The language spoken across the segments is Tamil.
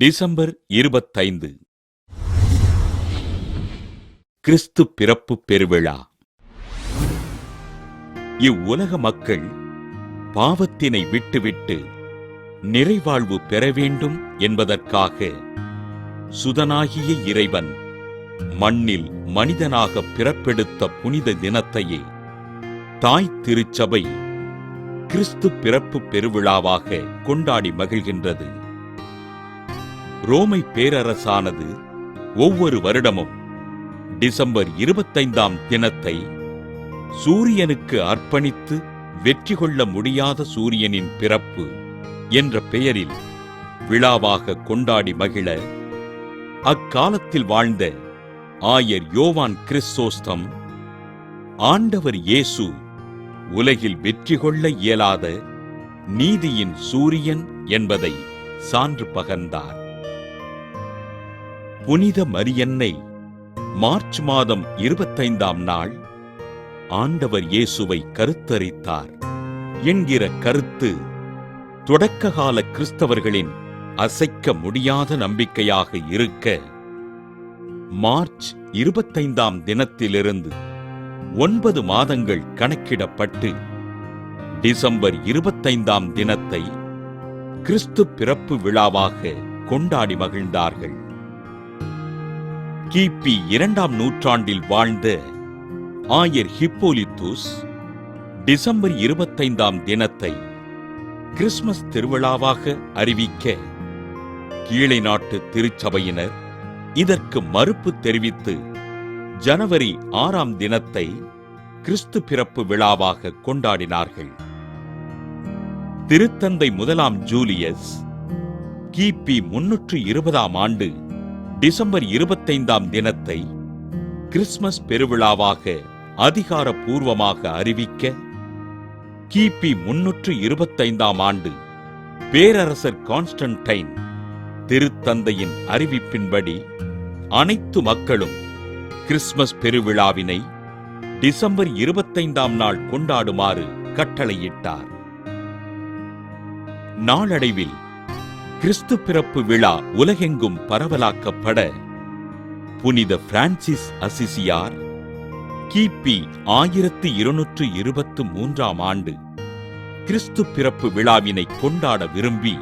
டிசம்பர் இருபத்தைந்து. கிறிஸ்து பிறப்பு பெருவிழா. இவ்வுலக மக்கள் பாவத்தினை விட்டுவிட்டு நிறைவாழ்வு பெற வேண்டும் என்பதற்காக சுதனாகிய இறைவன் மண்ணில் மனிதனாக பிறப்பெடுத்த புனித தினத்தையே தாய் திருச்சபை கிறிஸ்து பிறப்பு பெருவிழாவாக கொண்டாடி மகிழ்கின்றது. ரோமை பேரரசானது ஒவ்வொரு வருடமும் டிசம்பர் இருபத்தைந்தாம் தினத்தை சூரியனுக்கு அர்ப்பணித்து வெற்றி கொள்ள முடியாத சூரியனின் பிறப்பு என்ற பெயரில் விழாவாக கொண்டாடி மகிழ அக்காலத்தில் வாழ்ந்த ஆயர் யோவான் கிறிஸ்தோஸ்தம் ஆண்டவர் இயேசு உலகில் வெற்றி கொள்ள இயலாத நீதியின் சூரியன் என்பதை சான்று பகர்ந்தார். புனித மரியன்னை மார்ச் மாதம் இருபத்தைந்தாம் நாள் ஆண்டவர் இயேசுவை கருத்தரித்தார் என்கிற கருத்து தொடக்ககால கிறிஸ்தவர்களின் அசைக்க முடியாத நம்பிக்கையாக இருக்க மார்ச் இருபத்தைந்தாம் தினத்திலிருந்து ஒன்பது மாதங்கள் கணக்கிடப்பட்டு டிசம்பர் இருபத்தைந்தாம் தினத்தை கிறிஸ்து பிறப்பு விழாவாக கொண்டாடி மகிழ்ந்தார்கள். கிபி இரண்டாம் நூற்றாண்டில் வாழ்ந்த ஆயர் ஹிப்போலித்துஸ் டிசம்பர் இருபத்தைந்தாம் தினத்தை கிறிஸ்மஸ் திருவிழாவாக அறிவிக்க கீழை நாட்டு திருச்சபையினர் இதற்கு மறுப்பு தெரிவித்து ஜனவரி ஆறாம் தினத்தை கிறிஸ்து பிறப்பு விழாவாக கொண்டாடினார்கள். திருத்தந்தை முதலாம் ஜூலியஸ் கிபி முன்னூற்று இருபதாம் ஆண்டு டிசம்பர் இருபத்தைந்தாம் தினத்தை கிறிஸ்மஸ் பெருவிழாவாக அதிகாரப்பூர்வமாக அறிவிக்க கிபி முன்னூற்று இருபத்தைந்தாம் ஆண்டு பேரரசர் கான்ஸ்டன்டைன் திருத்தந்தையின் அறிவிப்பின்படி அனைத்து மக்களும் கிறிஸ்மஸ் பெருவிழாவினை டிசம்பர் இருபத்தைந்தாம் நாள் கொண்டாடுமாறு கட்டளையிட்டார். நாளடைவில் கிறிஸ்து பிறப்பு விழா உலகெங்கும் பரவலாக்கப்பட புனித பிரான்சிஸ் அசிசியார் கிபி ஆயிரத்தி இருநூற்று இருபத்து மூன்றாம் ஆண்டு கிறிஸ்து பிறப்பு விழாவினை கொண்டாட விரும்பி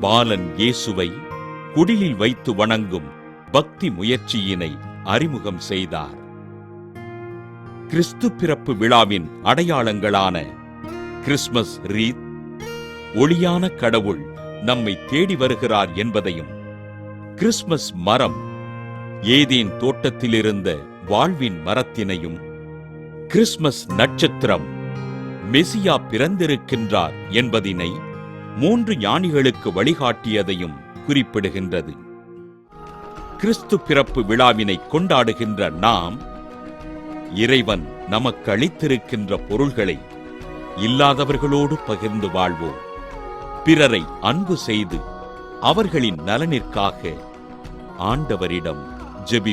பாலன் இயேசுவை குடிலில் வைத்து வணங்கும் பக்தி முயற்சியினை அறிமுகம் செய்தார். கிறிஸ்து பிறப்பு விழாவின் அடையாளங்களான கிறிஸ்மஸ் ரீத் ஒளியான கடவுள் நம்மை தேடி வருகிறார் என்பதையும் கிறிஸ்மஸ் மரம் ஏதேன் தோட்டத்திலிருந்த வாழ்வின் மரத்தினையும் கிறிஸ்மஸ் நட்சத்திரம் மெசியா பிறந்திருக்கின்றார் என்பதினை மூன்று ஞானிகளுக்கு வழிகாட்டியதையும் குறிப்பிடுகின்றது. கிறிஸ்து பிறப்பு விழாவினை கொண்டாடுகின்ற நாம் இறைவன் நமக்கு அளித்திருக்கின்ற பொருள்களை இல்லாதவர்களோடு பகிர்ந்து வாழ்வோம். பிறரை அன்பு செய்து அவர்களின் நலனிற்காக ஆண்டவரிடம் ஜெபி